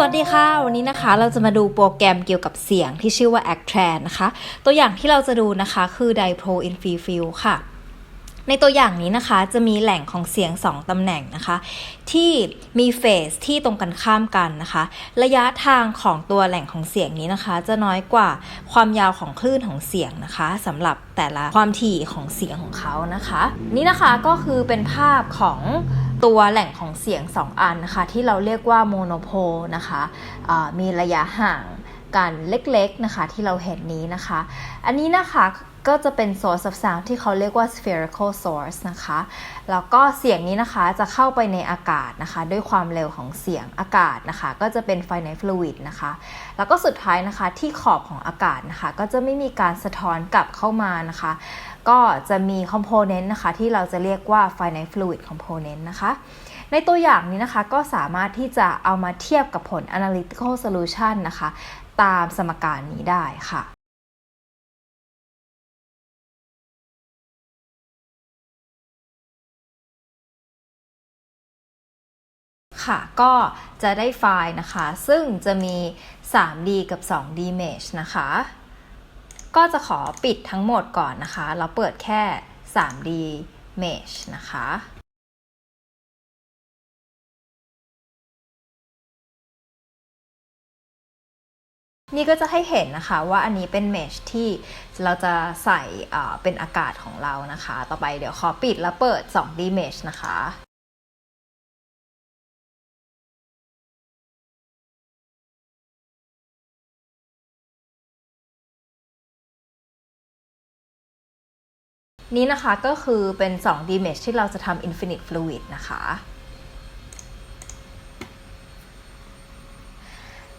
วัสดีค่ะ วันนี้นะคะเราจะมาดูโปรแกรมเกี่ยวกับเสียงที่ชื่อว่า Actran นะคะ ตัวอย่างที่เราจะดูนะคะคือ Dipro in Free Field ค่ะ ในตัวอย่างนี้นะคะจะมีแหล่งของเสียง 2 ตำแหน่งนะคะ ที่มีเฟสที่ตรงกันข้ามกันนะคะ ระยะทางของตัวแหล่งของเสียงนี้นะคะ จะน้อยกว่าความยาวของคลื่นของเสียงนะคะสำหรับแต่ละความถี่ของเสียงของเขานะคะ นี่นะคะก็คือเป็นภาพของตัวแหล่งของเสียง 2 อันนะคะ ที่เราเรียกว่าโมโนโพนะคะมีระยะห่าง กันเล็กๆนะคะที่เราเห็นนี้นะคะ อันนี้นะคะก็จะเป็น source of sound ที่เขาเรียกว่า spherical source นะคะ แล้วก็เสียงนี้นะคะจะเข้าไปในอากาศนะคะ ด้วยความเร็วของเสียงอากาศนะคะ ก็จะเป็น finite fluid นะคะ แล้วก็สุดท้ายนะคะที่ขอบของอากาศนะคะ ก็จะไม่มีการสะท้อนกลับเข้ามานะคะ ก็จะมี component นะคะที่เราจะเรียกว่า finite fluid component นะคะในตัวอย่างนี้นะคะก็สามารถที่จะเอามาเทียบกับผล analytical solution นะคะ ตามสมการนี้ได้ค่ะค่ะก็จะได้ไฟล์นะคะ ซึ่งจะมี 3D กับ 2D Mesh นะคะ ก็จะขอปิดทั้งหมดก่อนนะคะแล้วเปิดแค่ 3D Mesh นะคะ นี่ก็จะให้เห็นนะคะว่าอันนี้เป็นเมชที่เราจะใส่เป็นอากาศของเรานะคะ ต่อไปเดี๋ยวขอปิดแล้วเปิด 2D Mesh นะคะนี้นะคะก็คือเป็น 2D Mesh ที่เราจะทำ Infinite Fluid นะคะ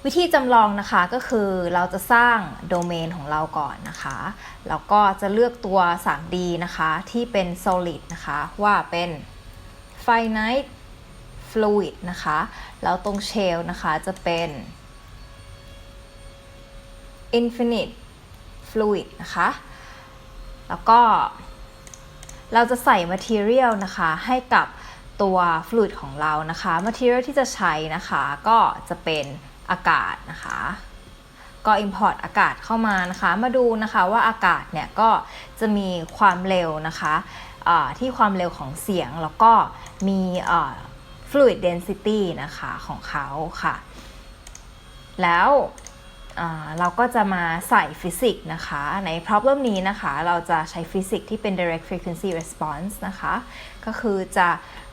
วิธีจำลองนะคะก็คือเราจะสร้างโดเมนของเราก่อนนะคะ แล้วก็จะเลือกตัว 3D นะคะที่เป็น solid นะคะว่าเป็น finite fluid นะคะ แล้วตรง shell นะคะจะเป็น infinite fluid นะคะ แล้วก็เราจะใส่ material นะคะให้กับตัว fluid ของเรานะคะ material ที่จะใช้นะคะก็จะเป็น อากาศนะคะ ก็ import อากาศเข้ามานะคะ มาดูนะคะว่าอากาศเนี่ยก็จะมีความเร็วนะคะะที่ความเร็วของเสียงแล้วก็มี fluid density นะคะของเขาค่ะ แล้วเราก็จะมาใส่ฟิสิกส์นะคะ ใน problem นี้นะคะ เราจะใช้ฟิสิกส์ที่เป็น direct frequency response นะคะ ก็คือจะ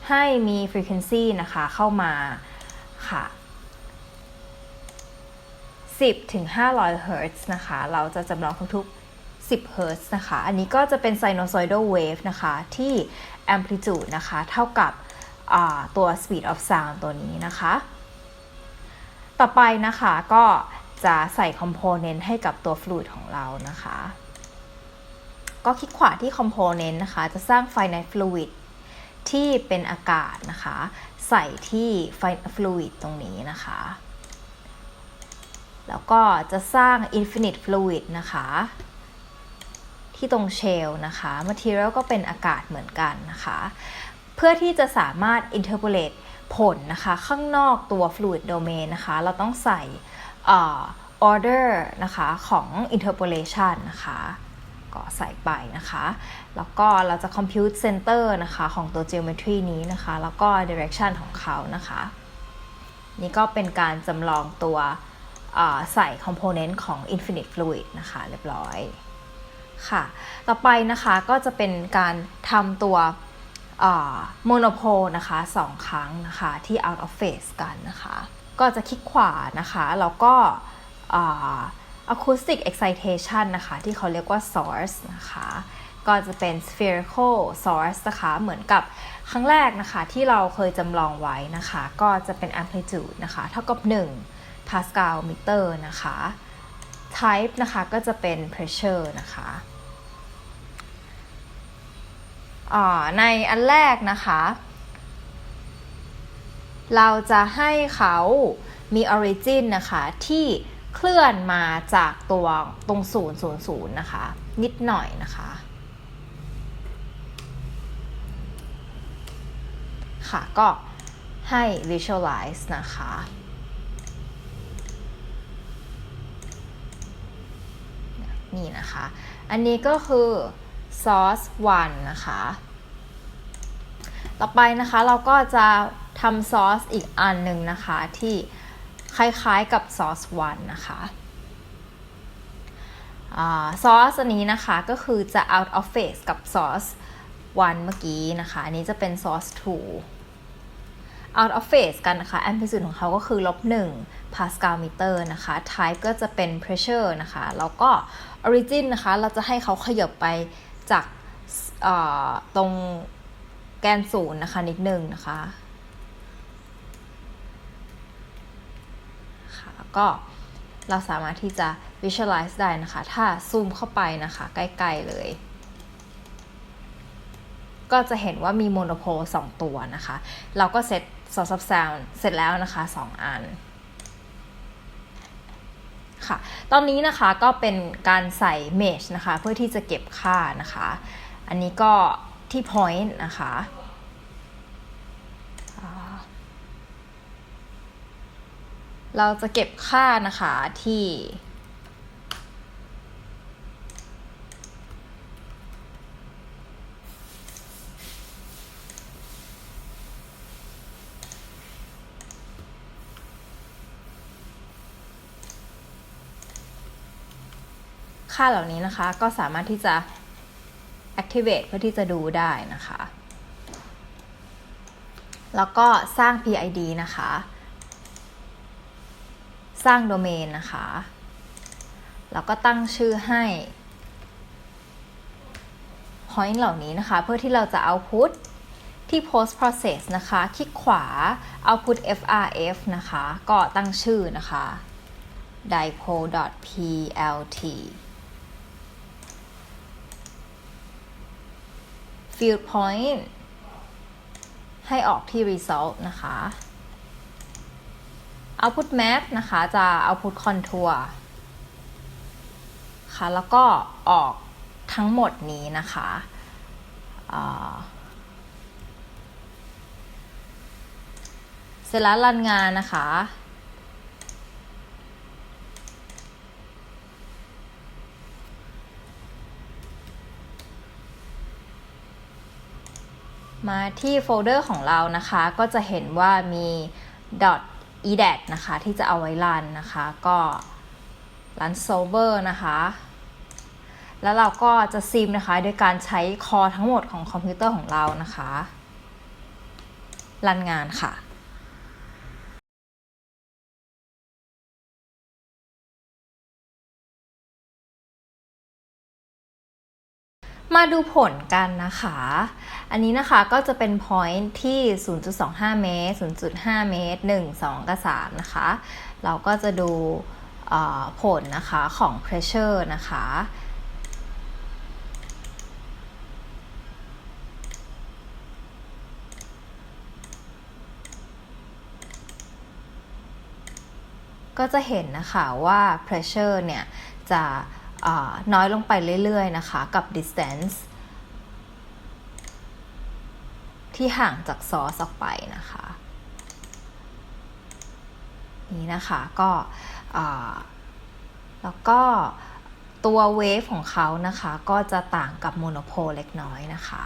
ให้มี frequency นะคะเข้ามาค่ะ 10ถึง500 Hz นะคะ เราจะจำลองทุกๆ 10 Hz นะคะ อันนี้ก็จะเป็น sinusoidal wave นะคะ ที่ amplitude นะคะ เท่ากับตัว speed of sound ตัวนี้นะคะ ต่อไปนะคะก็จะใส่ component ให้กับตัว fluid ของเรานะคะ ก็คลิกขวาที่ component นะคะ จะสร้าง finite fluid ที่เป็นอากาศนะคะ ใส่ที่ fluid ตรงนี้นะคะ แล้วก็จะสร้าง infinite fluid นะคะ ที่ตรง shell นะคะ material ก็เป็นอากาศเหมือนกันนะคะ เพื่อที่จะสามารถ interpolate ผลนะคะ ข้างนอกตัว fluid domain นะคะ เราต้องใส่ order นะคะของ interpolation นะคะก็ใส่ไปนะคะ แล้วก็เราจะ compute center นะคะของตัว geometry นี้นะคะ แล้วก็ direction ของเขานะคะ นี่ก็เป็นการจำลองตัว ใส่ component ของ infinite fluid นะคะเรียบร้อยค่ะ ต่อไปนะคะก็จะเป็นการทำตัว monopole นะคะสองครั้งนะคะที่ out of phase กันนะคะ ก็จะคลิกขวานะคะ แล้วก็ acoustic excitation นะคะ ที่เขาเรียกว่า source นะคะ ก็จะเป็น spherical source นะคะ เหมือนกับครั้งแรกนะคะที่เราเคยจำลองไว้นะคะ ก็จะเป็น amplitude นะคะ เท่ากับ 1 pascal meter นะคะ type นะคะก็จะเป็น pressure นะคะในอันแรกนะคะ เราจะให้เขามี origin นะคะที่เคลื่อนมาจากตัวตรง0 0 0นะคะ นิดหน่อยนะคะค่ะก็ให้ visualize นะคะ นี่นะคะ อันนี้ก็คือ source 1นะคะ ต่อไปนะคะเราก็จะทำซอสอีกอันหนึ่งนะคะที่คล้ายๆกับซอส1นะคะซอสอันนี้นะคะก็คือจะ out of phase กับซอส1เมื่อกี้นะคะ อันนี้จะเป็นซอส2 out of phase กันนะคะ amplitude ของเขาก็คือลบ1 pascal meter นะคะ type ก็จะเป็น pressure นะคะ แล้วก็ origin นะคะ เราจะให้เขาขยับไปจากตรงแกนศูนย์นะคะ นิดนึงนะคะค่ะก็เราสามารถที่จะ visualize ได้นะคะ ถ้าซูมเข้าไปนะคะ ใกล้ ๆ เลย ก็จะเห็นว่ามีโมโนโพล2ตัวนะคะ เราก็เซต source of sound เสร็จแล้วนะคะ 2 อันค่ะ ตอนนี้นะคะก็เป็นการใส่ mesh นะคะ เพื่อที่จะเก็บค่านะคะ อันนี้ก็ที่ point นะคะเราจะเก็บค่านะคะที่ ค่าเหล่านี้นะคะ ก็สามารถที่จะ activate เพื่อที่จะดูได้นะคะ แล้วก็สร้าง PID นะคะ สร้างโดเมนนะคะ แล้วก็ตั้งชื่อให้ point เหล่านี้นะคะ เพื่อที่เราจะ output ที่ post process นะคะ คลิกขวา output frf นะคะ ก็ตั้งชื่อนะคะ dipole.plt field point ให้ออกที่ result นะคะ output map นะคะจะ output contour ค่ะแล้วก็ออกทั้งหมดนี้นะคะเสร็จแล้วรันงานนะคะ มาที่โฟลเดอร์ของเรานะคะ ก็จะเห็นว่ามี .edat นะคะ ที่จะเอาไว้รันนะคะ ก็รัน solver นะคะ แล้วเราก็จะซิมนะคะ โดยการใช้คอทั้งหมดของคอมพิวเตอร์ของเรานะคะ รันงานค่ะ มาดูผลกันนะคะ อันนี้นะคะก็จะเป็น point ที่ 0.25 เมตร 0.5 เมตร 1 2 กับ 3 นะคะ เราก็จะดูผลนะคะของ pressure นะคะ ก็จะเห็นนะคะว่า pressure เนี่ยจะ น้อยลงไปเรื่อยๆนะคะกับ distance ที่ห่างจากซอสออกไปนะคะนี่นะคะก็แล้วก็ตัวเวฟของเขานะคะ ก็จะต่างกับโมโนโพเล็กน้อยนะคะ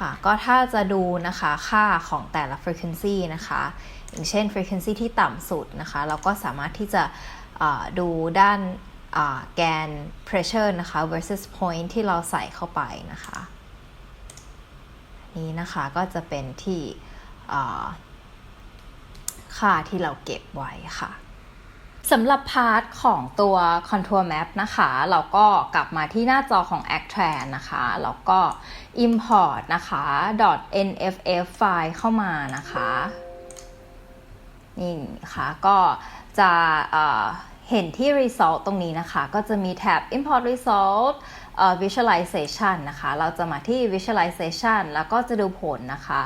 ค่ะ ก็ถ้าจะดูนะคะค่าของแต่ละ frequency นะคะ อย่างเช่น frequency ที่ต่ำสุดนะคะ เราก็สามารถที่จะดูด้านแกน pressure นะคะ versus point ที่เราใส่เข้าไปนะคะ นี้นะคะก็จะเป็นที่ค่าที่เราเก็บไว้ค่ะ สำหรับพาร์ทของตัว contour map นะคะ เราก็กลับมาที่หน้าจอของ Actran นะคะ แล้วก็ import นะคะ .nff ไฟล์เข้ามานะคะ นี่ค่ะ ก็จะเห็นที่ result ตรงนี้นะคะ ก็จะมีแท็บ import result visualization นะคะ เราจะมาที่ visualization แล้วก็จะดูผลนะคะ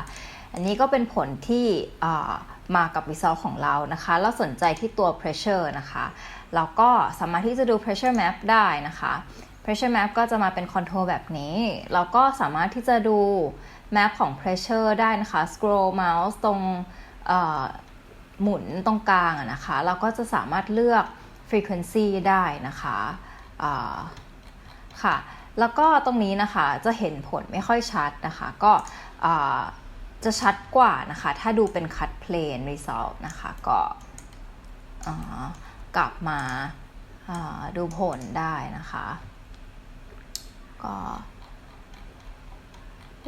อันนี้ก็เป็นผลที่มากับ result ของเรานะคะ เราสนใจที่ตัว pressure นะคะเราก็สามารถที่จะดู pressure map ได้นะคะ pressure map ก็จะมาเป็น control แบบนี้ เราก็สามารถที่จะดู map ของ pressure ได้นะคะ scroll mouse ตรงหมุนตรงกลางนะคะ เราก็จะสามารถเลือก frequency ได้นะคะค่ะ แล้วก็ตรงนี้นะคะจะเห็นผลไม่ค่อยชัดนะคะ ก็ จะชัดกว่านะคะ ถ้าดูเป็น cut plane result นะคะ ก็กลับมาดูผลได้นะคะ ก็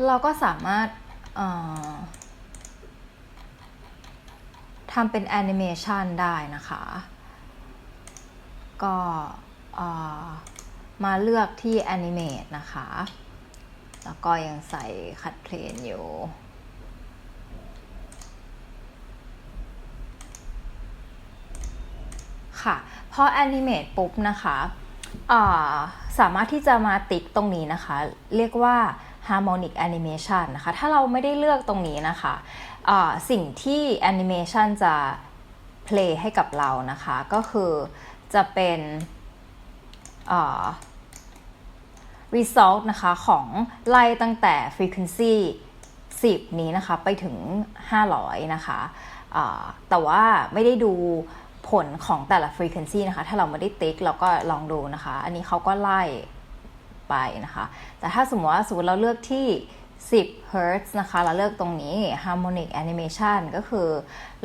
เราก็สามารถทำเป็นแอนิเมชันได้นะคะ ก็มาเลือกที่ Animate นะคะ แล้วก็ยังใส่คัดเพลนอยู่ พอ Animate ปุ๊บนะคะาสามารถที่จะมาติ๊กตรงนี้นะคะ เรียกว่า Harmonic Animation นะคะ ถ้าเราไม่ได้เลือกตรงนี้นะคะสิ่งที่ Animation จะ play ให้กับเรานะคะ ก็คือจะเป็น result นะคะของไล่ตั้งแต่ frequency 10 นี้นะคะ ไปถึง 500 นะคะแต่ว่าไม่ได้ดู ผลของแต่ละ frequency นะคะ ถ้าเราไม่ได้ติ๊กเราก็ลองดูนะคะ อันนี้เขาก็ไล่ไปนะคะ แต่ถ้าสมมติว่าสมมติเราเลือกที่ 10 Hz นะคะ เราเลือกตรงนี้ harmonic animation ก็คือ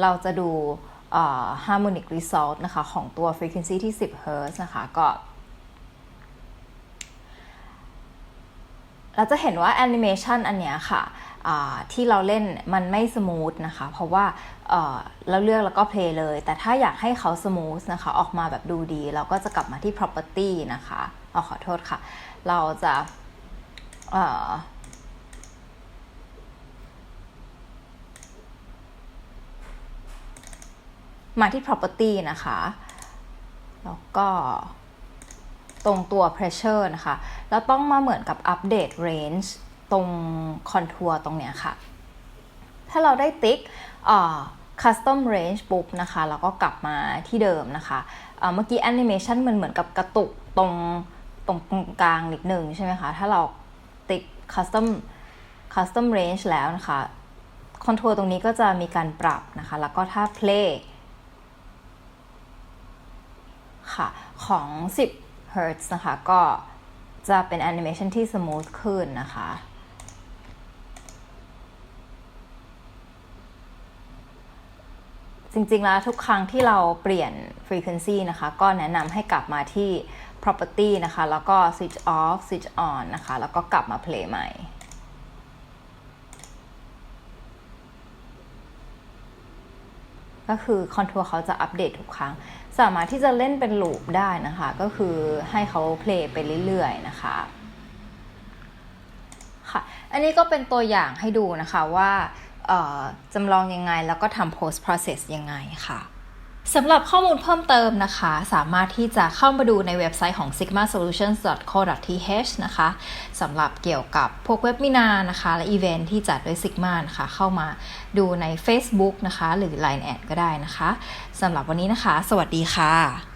เราจะดู harmonic result นะคะ ของตัว frequency ที่ 10 Hz นะคะ ก็เราจะเห็นว่าแอนิเมชันอันเนี้ยค่ะ ที่เราเล่นมันไม่สมูทนะคะ เพราะว่าเราเลือกแล้วก็เพลย์เลย แต่ถ้าอยากให้เขาสมูทนะคะ ออกมาแบบดูดี เราก็จะกลับมาที่ property นะคะออขอโทษค่ะ เราจะมาที่ property นะคะ แล้วก็ตรงตัว pressure นะคะ แล้วต้องมาเหมือนกับอัปเดต range ตรงคอนทัวร์ตรงเนี้ยค่ะ ถ้าเราได้ติ๊ก custom range ปุ๊บนะคะแล้วก็กลับมาที่เดิมนะคะเมื่อกี้ animation มันเหมือนกับกระตุกตรงตรงกลางนิดนึงใช่ไหมคะ ถ้าเราติ๊ก custom custom range แล้วนะคะคอนทัวร์ตรงนี้ก็จะมีการปรับนะคะ แล้วก็ถ้า play ค่ะ ของ 10 Hertz นะคะ ก็จะเป็นแอนิเมชันที่สมูทขึ้นนะคะ จริงๆแล้วทุกครั้งที่เราเปลี่ยน frequency นะคะ ก็แนะนำให้กลับมาที่ property นะคะ แล้วก็ switch off switch on นะคะ แล้วก็กลับมา play ใหม่ก็คือคอนทัวร์เขาจะอัปเดตทุกครั้ง สามารถที่จะเล่นเป็นลูปได้นะคะ ก็คือให้เขาเพลย์ไปเรื่อยๆนะคะค่ะ อันนี้ก็เป็นตัวอย่างให้ดูนะคะว่า จำลองยังไง แล้วก็ทำ post process ยังไงค่ะสำหรับข้อมูลเพิ่มเติมนะคะ สามารถที่จะเข้ามาดูในเว็บไซต์ของ sigmasolutions.co.th นะคะสำหรับเกี่ยวกับพวกเว็บมินานะคะ และอีเวนท์ที่จัดโดย Sigma นะคะ เข้ามาดูใน Facebook นะคะ หรือ Line แอดก็ได้นะคะสำหรับวันนี้นะคะ สวัสดีค่ะ